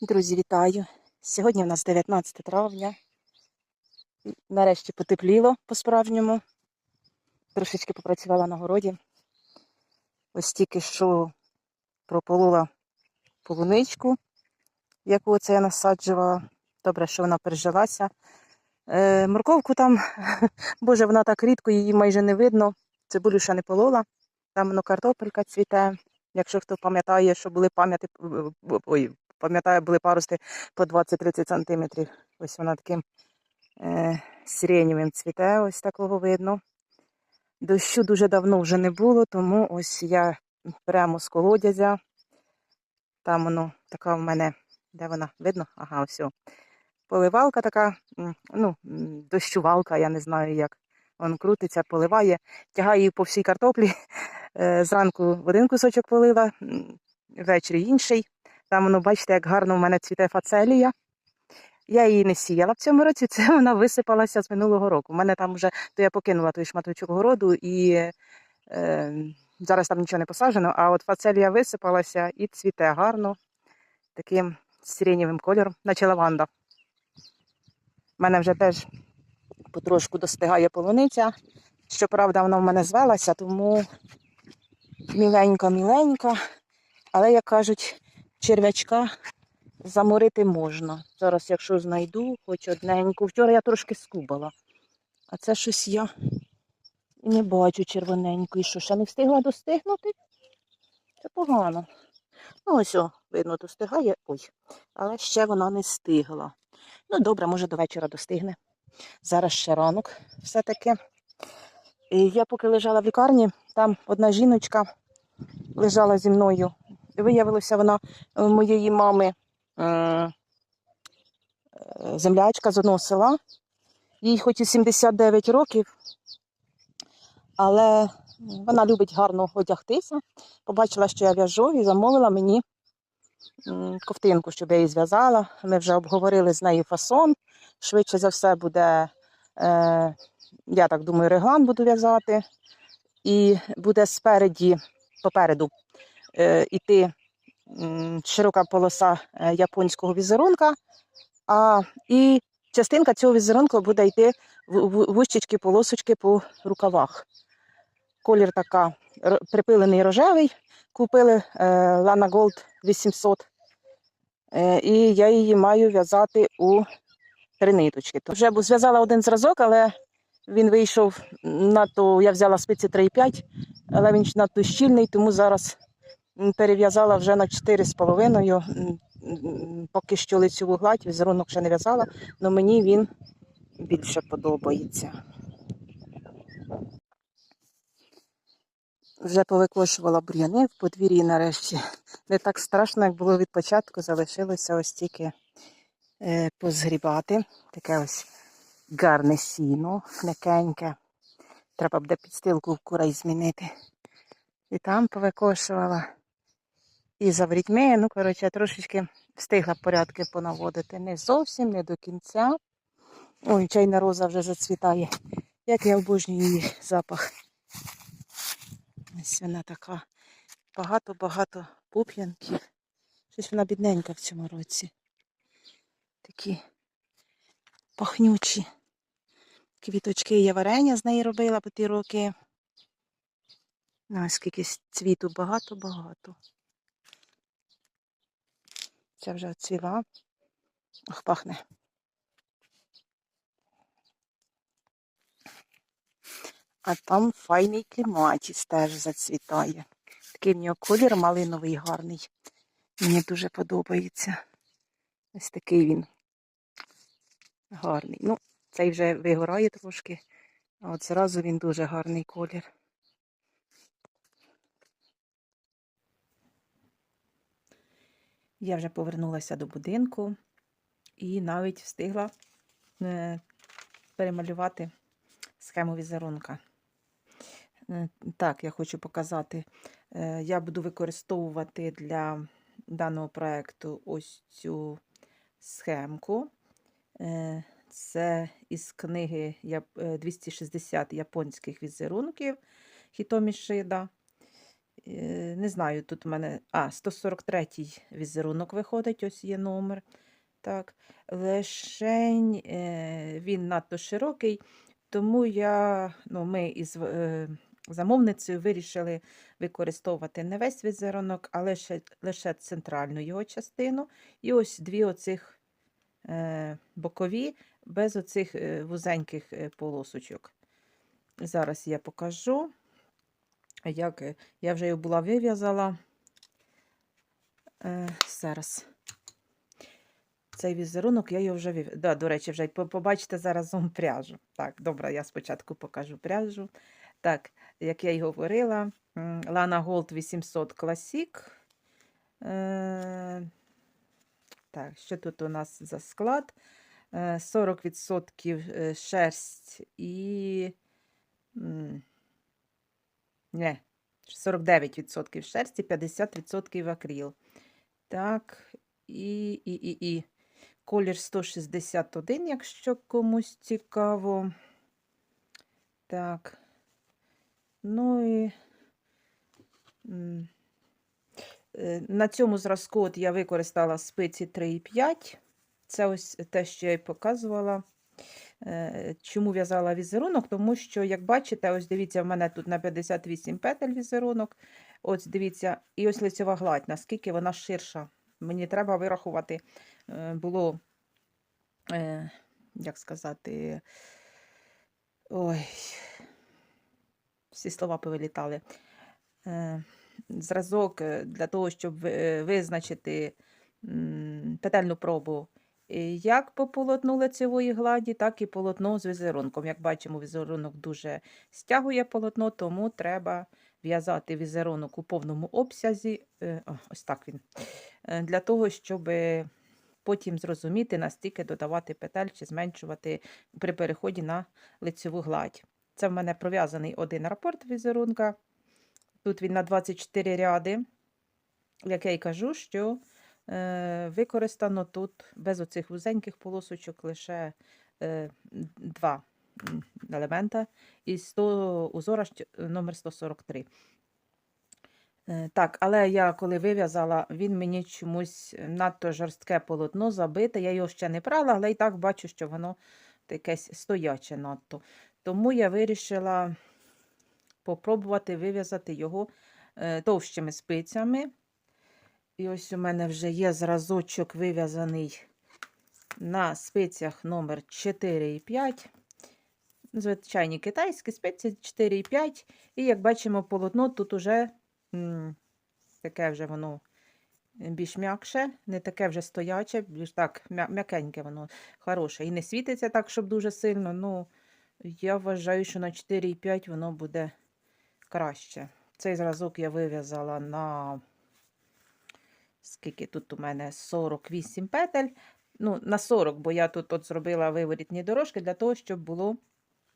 Друзі, вітаю! Сьогодні в нас 19 травня. Нарешті потепліло по-справжньому. Трошечки попрацювала на городі. Ось тільки що прополола полуничку, яку це я насаджувала. Добре, що вона пережилася. Е, морковку там, боже, вона так рідко, її майже не видно. Цибулю ще не полола. Там воно картопелька цвіте. Якщо хто пам'ятає, що були пам'яти, ой, пам'ятаю, були парости по 20-30 сантиметрів. Ось вона таким е, сиренєвим цвіте, ось такого видно. Дощу дуже давно вже не було, тому ось я прямо з колодязя. Там воно така в мене, де вона видно? Ага, о. Поливалка така, ну, дощувалка, я не знаю як. Вон крутиться, поливає, тягає її по всій картоплі. Е, Зранку один кусочок полила, ввечері інший. Там воно, бачите, як гарно в мене цвіте фацелія. Я її не сіяла в цьому році, це вона висипалася з минулого року. У мене там вже, то я покинула той шматочок городу і е, зараз там нічого не посаджено, а от фацелія висипалася і цвіте гарно, таким сиренєвим кольором, наче лаванда. У мене вже теж потрошку достигає полуниця. Щоправда, вона в мене звелася, тому міленька-міленька. Але, як кажуть, черв'ячка заморити можна. Зараз, якщо знайду, хоч одненьку. Вчора я трошки скубала. А це щось я не бачу червоненької. Що, ще не встигла достигнути? Це погано. Ну, ось, о, видно, достигає. Ой, але ще вона не стигла. Ну, добре, може до вечора достигне. Зараз ще ранок все-таки. Я поки лежала в лікарні, там одна жіночка лежала зі мною. Виявилося, вона моєї мами е, е, землячка з одного села. Їй хоч і 79 років, але вона любить гарно одягтися. Побачила, що я в'яжу, і замовила мені ковтинку, щоб я її зв'язала. Ми вже обговорили з нею фасон. Швидше за все буде, е, я так думаю, реглан буду в'язати. І буде спереді, попереду е, іти широка полоса е, японського візерунка, а і частинка цього візерунку буде йти в- в- полосочки по рукавах. Колір така припилений рожевий. Купили е, Lana Gold 800. Е, і я її маю в'язати у три ниточки. То Вже зв'язала один зразок, але він вийшов надто, я взяла спиці 3,5, але він надто щільний, тому зараз перев'язала вже на 4,5. М, м, Поки що лицьову гладь, візерунок ще не в'язала, але мені він більше подобається. Вже повикошувала бур'яни в подвір'ї нарешті. Не так страшно, як було від початку, залишилося ось тільки е, позгрібати. Таке ось гарне сіно, м'якеньке. Треба буде підстилку в курей змінити. І там повикошувала. І за ворітьми, ну, коротше, трошечки встигла порядки понаводити. Не зовсім, не до кінця. Ой, чайна роза вже зацвітає. Як я обожнюю її запах. Ось вона така. Багато-багато пуп'янків. Щось вона бідненька в цьому році. Такі пахнючі. Квіточки я варення з неї робила по ті роки. Ну, скільки цвіту багато-багато. Це вже цвіла. Ох, пахне. А там файний кліматіс теж зацвітає. Такий в нього колір малиновий гарний. Мені дуже подобається. Ось такий він гарний. Ну, цей вже вигорає трошки, а от зразу він дуже гарний колір. Я вже повернулася до будинку і навіть встигла е, перемалювати схему візерунка. Е, Так, я хочу показати. Е, Я буду використовувати для даного проєкту ось цю схемку. Це із книги е, 260 японських візерунків Хітомі Шида. Е, Не знаю, тут у мене. А, 143-й візерунок виходить, ось є номер. Так. Лишень е, він надто широкий, тому я, ну, ми із е, замовницею вирішили використовувати не весь візерунок, а лише, лише центральну його частину. І ось дві оцих бокові, без оцих вузеньких полосочок. Зараз я покажу, як е, я вже його була вив'язала. Е, зараз. Цей візерунок я його вже вив... да, до речі, вже побачите зараз пряжу. Так, добре, я спочатку покажу пряжу. Так, як я й говорила, Lana Gold 800 Classic. Е, так, що тут у нас за склад? Е, 40% е, шерсть і. Не, 49% шерсті, 50% акріл. Так, і, і, і, і. Колір 161, якщо комусь цікаво. Так. Ну і е, на цьому зразку от я використала спиці 3,5. Це ось те, що я й показувала. Е, Чому в'язала візерунок? Тому що, як бачите, ось дивіться, в мене тут на 58 петель візерунок. Ось дивіться, і ось лицьова гладь, наскільки вона ширша. Мені треба вирахувати, е, було, е, як сказати, ой, всі слова повилітали. Зразок для того, щоб визначити петельну пробу як по полотну лицевої гладі, так і полотно з візерунком. Як бачимо, візерунок дуже стягує полотно, тому треба в'язати візерунок у повному обсязі. е, Ось так він. е, Для того, щоб потім зрозуміти, настільки додавати петель чи зменшувати при переході на лицеву гладь. Це в мене пров'язаний один рапорт візерунка. Тут він на 24 ряди. Як я й кажу, що використано тут без оцих вузеньких полосочок лише е, два елемента із 100 узора номер 143. Е, Так, але я коли вив'язала, він мені чомусь надто жорстке полотно забите. Я його ще не прала, але і так бачу, що воно якесь стояче надто. Тому я вирішила попробувати вив'язати його е, товщими спицями. І ось у мене вже є зразочок вив'язаний на спицях номер 4,5. Звичайні китайські спиці 4,5. І як бачимо, полотно тут уже таке вже воно більш м'якше, не таке вже стояче, більш так м'якеньке воно хороше. І не світиться так, щоб дуже сильно. Ну, я вважаю, що на 4,5 воно буде краще. Цей зразок я вив'язала на скільки тут у мене 48 петель. Ну, на 40, бо я тут от зробила виворітні дорожки для того, щоб було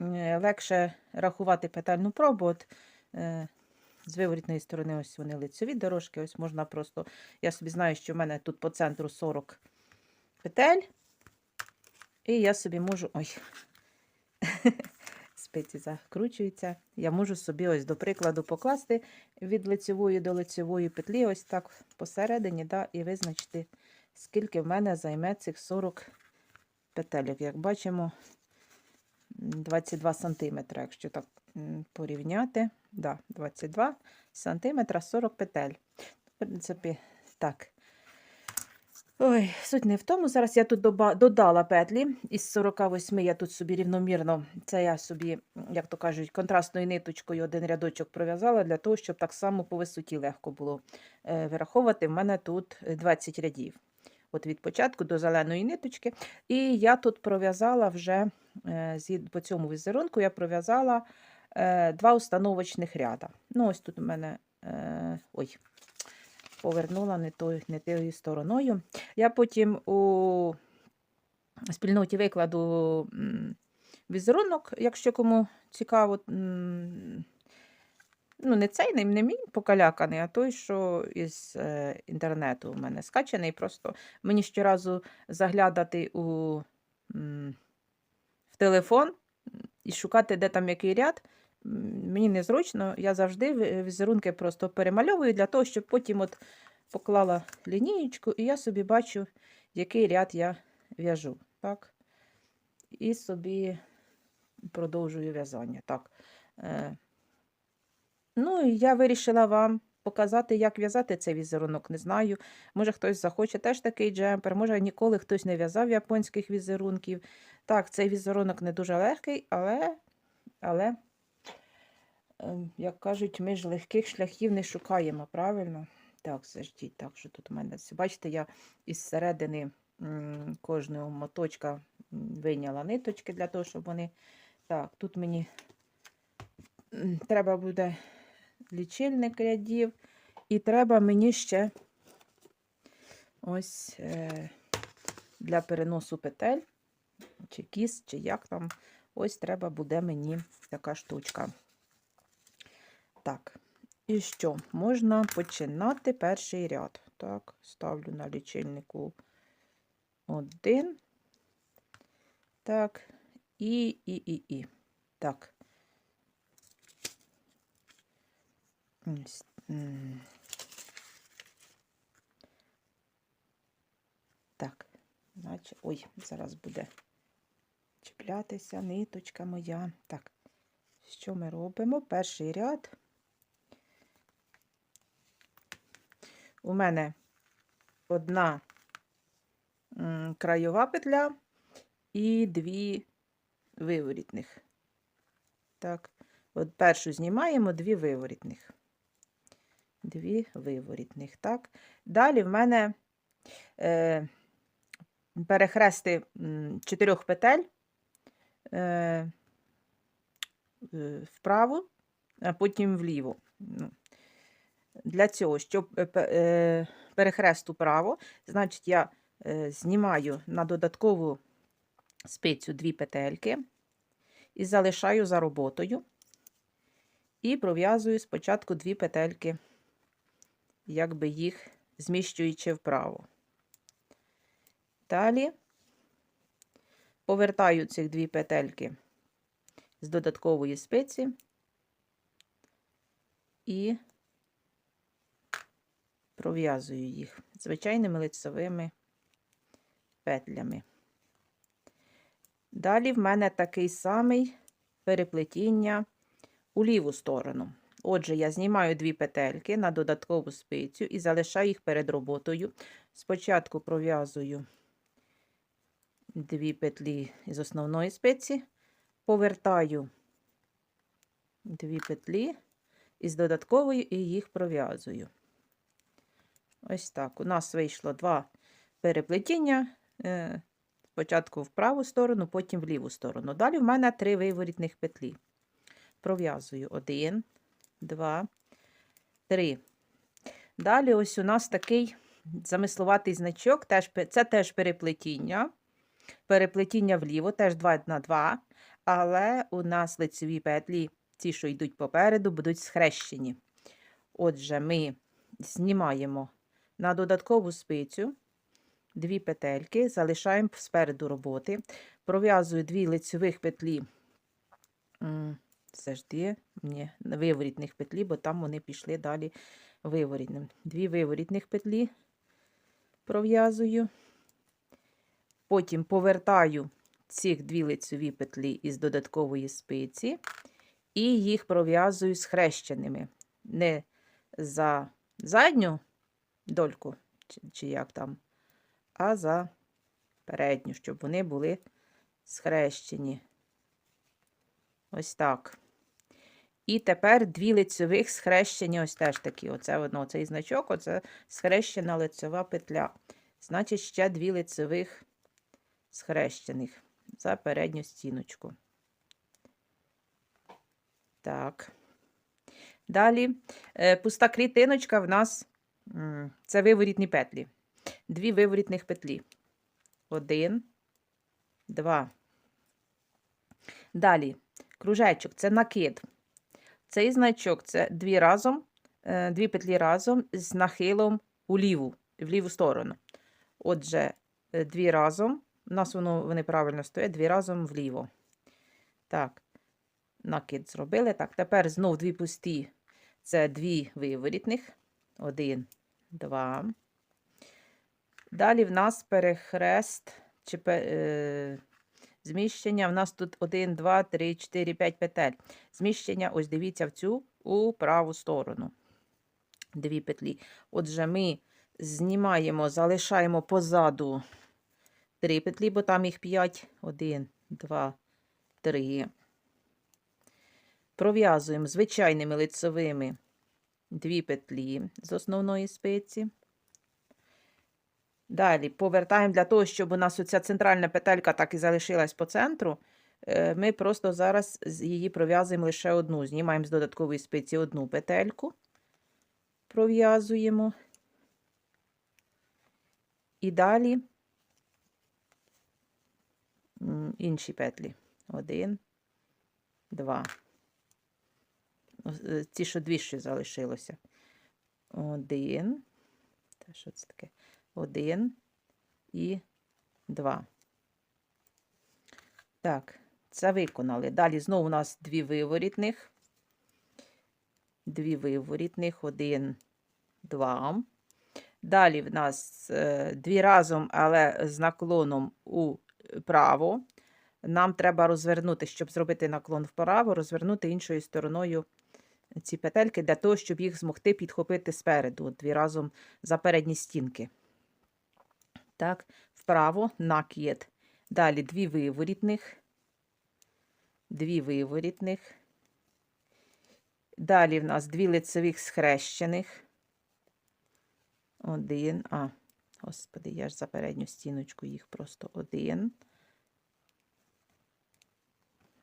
е, легше рахувати петельну пробу. От, е, з виворітної сторони ось вони лицеві дорожки. Ось можна просто. Я собі знаю, що в мене тут по центру 40 петель. І я собі можу. Ой, спиці закручуються. Я можу собі, ось, до прикладу, покласти від лицевої до лицевої петлі, ось так посередині, да, і визначити, скільки в мене займе цих 40 петельок. Як бачимо, 22 сантиметри, якщо так порівняти. Да, 22 сантиметра 40 петель. В принципі, так. Ой, суть не в тому. Зараз я тут додала петлі. Із 48 я тут собі рівномірно, це я собі, як то кажуть, контрастною ниточкою один рядочок пров'язала для того, щоб так само по висоті легко було е, вираховувати. В мене тут е, 20 рядів. От від початку до зеленої ниточки. І я тут пров'язала вже е, по цьому візерунку я пров'язала е, два установочних ряда. Ну, ось тут у мене. Е, ой, повернула не тою, не тою стороною. Я потім у спільноті викладу візерунок, якщо кому цікаво. Ну, не цей, не, не мій покаляканий, а той, що із е, інтернету у мене скачаний. Просто мені щоразу заглядати у, в телефон і шукати, де там який ряд. Мені незручно, я завжди візерунки просто перемальовую для того, щоб потім от поклала лінієчку, і я собі бачу, який ряд я в'яжу. Так? І собі продовжую в'язання. Так. Е, Ну, і я вирішила вам показати, як в'язати цей візерунок. Не знаю. Може, хтось захоче теж такий джемпер, може, ніколи хтось не в'язав японських візерунків. Так, цей візерунок не дуже легкий, але, але як кажуть, ми ж легких шляхів не шукаємо, правильно? Так, заждіть, так, що тут у мене. Бачите, я із середини кожного моточка м, вийняла ниточки для того, щоб вони. Так, тут мені треба буде лічильник рядів, і треба мені ще ось е, для переносу петель, чи кіс, чи як там. Ось треба буде мені така штучка. Так, і що? Можна починати перший ряд. Так, ставлю на лічильнику один. Так, і, і, і, і. Так. Так, значить, ой, зараз буде чіплятися ниточка моя. Так, що ми робимо? Перший ряд. У мене одна краєва петля і дві виворітних. Так, от першу знімаємо, дві виворітних. Дві виворітних, так. Далі в мене е, перехрести чотирьох петель е, вправо, а потім вліво. Ну, для цього, щоб е, е, перехрест управо, значить, я е, знімаю на додаткову спицю дві петельки і залишаю за роботою. І пров'язую спочатку дві петельки, якби їх зміщуючи вправо. Далі повертаю цих дві петельки з додаткової спиці і пров'язую їх звичайними лицевими петлями. Далі в мене такий самий переплетіння у ліву сторону. Отже, я знімаю дві петельки на додаткову спицю і залишаю їх перед роботою. Спочатку пров'язую дві петлі з основної спиці, повертаю дві петлі із додаткової і їх пров'язую. Ось так. У нас вийшло два переплетіння. е, Спочатку в праву сторону, потім в ліву сторону. Далі в мене три виворітних петлі. Пров'язую один, два, три. Далі ось у нас такий замисловатий значок. Це теж переплетіння. Переплетіння вліво, теж 2 на 2. Але у нас лицеві петлі, ті, що йдуть попереду, будуть схрещені. Отже, ми знімаємо на додаткову спицю дві петельки, залишаємо спереду роботи, пров'язую дві лицевих петлі, завжди ні, виворітних петлі, бо там вони пішли далі виворітним. Дві виворітних петлі пров'язую, потім повертаю цих дві лицеві петлі із додаткової спиці і їх пров'язую схрещеними. Не за задню дольку, чи, чи як там, а за передню, щоб вони були схрещені. Ось так. І тепер дві лицьових схрещені, ось теж такі. Оце воно, цей значок, оце схрещена лицьова петля. Значить, ще дві лицевих схрещених за передню стіночку. Так. Далі е, пуста клітиночка в нас це виворітні петлі. Дві виворітних петлі. Один, два. Далі кружечок це накид. Цей значок це дві разом, е, дві петлі разом з нахилом у ліву, в ліву сторону. Отже, е, дві разом. У нас воно, вони правильно стоять, дві разом вліво. Так. накид зробили. Так, тепер знов дві пусті. Це дві виворітних. Один, два. Далі в нас перехрест чи е, зміщення. В нас тут 1, 2, 3, 4, 5 петель. Зміщення, ось дивіться в цю у праву сторону. Дві петлі. Отже, ми знімаємо, залишаємо позаду три петлі, бо там їх 5. 1, 2, 3. Пров'язуємо звичайними лицевими дві петлі з основної спиці. Далі повертаємо для того, щоб у нас оця центральна петелька так і залишилась по центру. е, Ми просто зараз її пров'язуємо лише одну. Знімаємо з додаткової спиці одну петельку, пров'язуємо. І далі інші петлі. Один, два. Ось, е, Ці, що дві ще залишилося. Один. Та що це таке? Один і два. Так, це виконали. Далі знову у нас дві виворітних. Дві виворітних. Один, два. Далі в нас е, дві разом, але з наклоном управо. Нам треба розвернути, щоб зробити наклон вправо, розвернути іншою стороною ці петельки для того, щоб їх змогти підхопити спереду. От Дві разом за передні стінки. Так, вправо, накид. Далі дві виворітних. Дві виворітних. Далі в нас дві лицевих схрещених. Один. А, господи, я ж за передню стіночку їх просто один.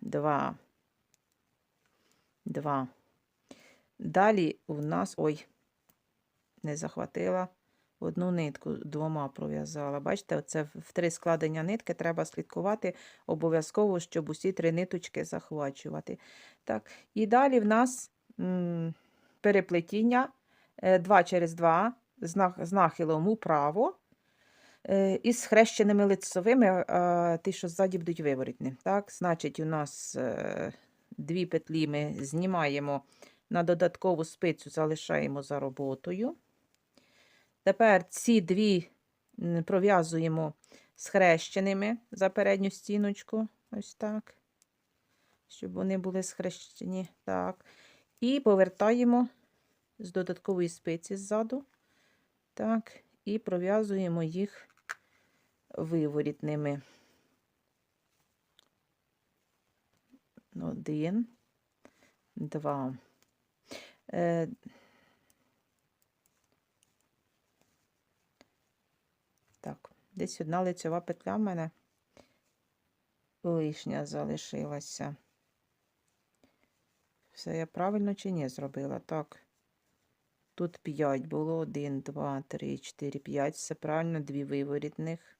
Два. Два. Далі у нас, ой, не захватила одну нитку, двома пров'язала. Бачите, оце в три складення нитки треба слідкувати обов'язково, щоб усі три ниточки захвачувати. Так, і далі в нас переплетіння 2 через 2 з нах- з нахилом управо. е, Із схрещеними лицевими, а ті, що ззаді будуть виворітні. Так, значить, у нас е, дві петлі ми знімаємо на додаткову спицю, залишаємо за роботою. Тепер ці дві пров'язуємо схрещеними за передню стіночку. Ось так. Щоб вони були схрещені. Так. І повертаємо з додаткової спиці ззаду. Так. І пров'язуємо їх виворітними. Один, два. Е, Так, десь одна лицьова петля в мене лишня залишилася. Все я правильно чи ні зробила? Так. Тут 5 було. 1, 2, 3, 4, 5. Все правильно, дві виворітних.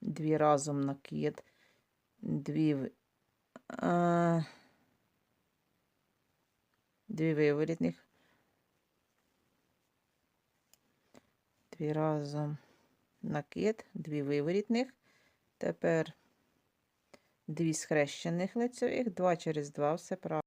Дві разом накид. Дві. А... Дві виворітних. Дві разом накид, дві виворітних. Тепер дві схрещених лицевих, два через два, все правильно.